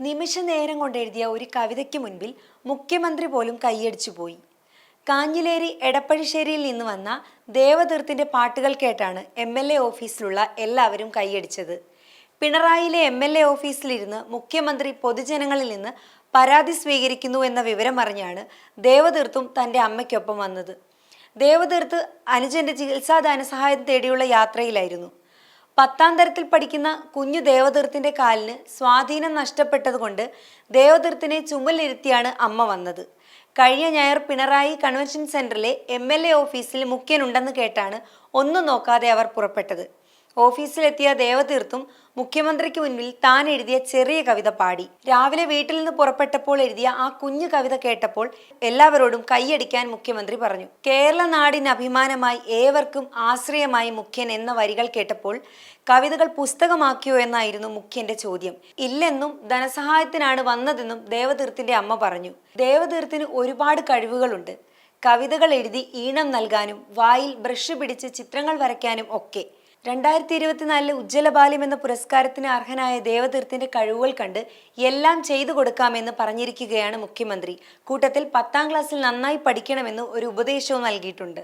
നിമിഷ നേരം കൊണ്ടെഴുതിയ ഒരു കവിതയ്ക്ക് മുൻപിൽ മുഖ്യമന്ത്രി പോലും കൈയടിച്ചു പോയി. കാഞ്ഞിലേരി എടപ്പഴിശ്ശേരിയിൽ നിന്ന് വന്ന ദേവതീർത്തിന്റെ പാട്ടുകൾ കേട്ടാണ് എം എൽ എ ഓഫീസിലുള്ള എല്ലാവരും കൈയടിച്ചത്. പിണറായിയിലെ എം എൽ എ ഓഫീസിലിരുന്ന് മുഖ്യമന്ത്രി പൊതുജനങ്ങളിൽ നിന്ന് പരാതി സ്വീകരിക്കുന്നു എന്ന വിവരം അറിഞ്ഞാണ് ദേവതീർത്തും തന്റെ അമ്മയ്ക്കൊപ്പം വന്നത്. ദേവതീർത്ത് അനുജന്റെ ചികിത്സാ ധനസഹായം തേടിയുള്ള യാത്രയിലായിരുന്നു. പത്താം തരത്തിൽ പഠിക്കുന്ന കുഞ്ഞു ദേവതീർത്തിന്റെ കാലിന് സ്വാധീനം നഷ്ടപ്പെട്ടതുകൊണ്ട് ദേവതീർത്തിനെ ചുമലിരുത്തിയാണ് അമ്മ വന്നത്. കഴിഞ്ഞ ഞായർ പിണറായി കൺവെൻഷൻ സെന്ററിലെ എം എൽ എ ഓഫീസിൽ മുഖ്യനുണ്ടെന്ന് കേട്ടാണ് ഒന്നും നോക്കാതെ അവർ പുറപ്പെട്ടത്. ഓഫീസിലെത്തിയ ദേവതീർത്തും മുഖ്യമന്ത്രിക്ക് മുന്നിൽ താൻ എഴുതിയ ചെറിയ കവിത പാടി. രാവിലെ വീട്ടിൽ നിന്ന് പുറപ്പെട്ടപ്പോൾ എഴുതിയ ആ കുഞ്ഞു കവിത കേട്ടപ്പോൾ എല്ലാവരോടും കൈയടിക്കാൻ മുഖ്യമന്ത്രി പറഞ്ഞു. കേരള നാടിന് അഭിമാനമായി ഏവർക്കും ആശ്രയമായി മുഖ്യൻ എന്ന വരികൾ കേട്ടപ്പോൾ കവിതകൾ പുസ്തകമാക്കിയോ എന്നായിരുന്നു മുഖ്യന്റെ ചോദ്യം. ഇല്ലെന്നും ധനസഹായത്തിനാണ് വന്നതെന്നും ദേവതീർത്തിന്റെ അമ്മ പറഞ്ഞു. ദേവതീർത്തിന് ഒരുപാട് കഴിവുകളുണ്ട്. കവിതകൾ എഴുതി ഈണം നൽകാനും വായിൽ ബ്രഷ് പിടിച്ച് ചിത്രങ്ങൾ വരയ്ക്കാനും ഒക്കെ. രണ്ടായിരത്തി ഇരുപത്തിനാലിലെ ഉജ്ജ്വല ബാല്യം എന്ന പുരസ്കാരത്തിന് അർഹനായ ദേവതീർത്തിന്റെ കഴിവുകൾ കണ്ട് എല്ലാം ചെയ്തു കൊടുക്കാമെന്ന് പറഞ്ഞിരിക്കുകയാണ് മുഖ്യമന്ത്രി. കൂട്ടത്തിൽ പത്താം ക്ലാസ്സിൽ നന്നായി പഠിക്കണമെന്ന് ഒരു ഉപദേശവും നൽകിയിട്ടുണ്ട്.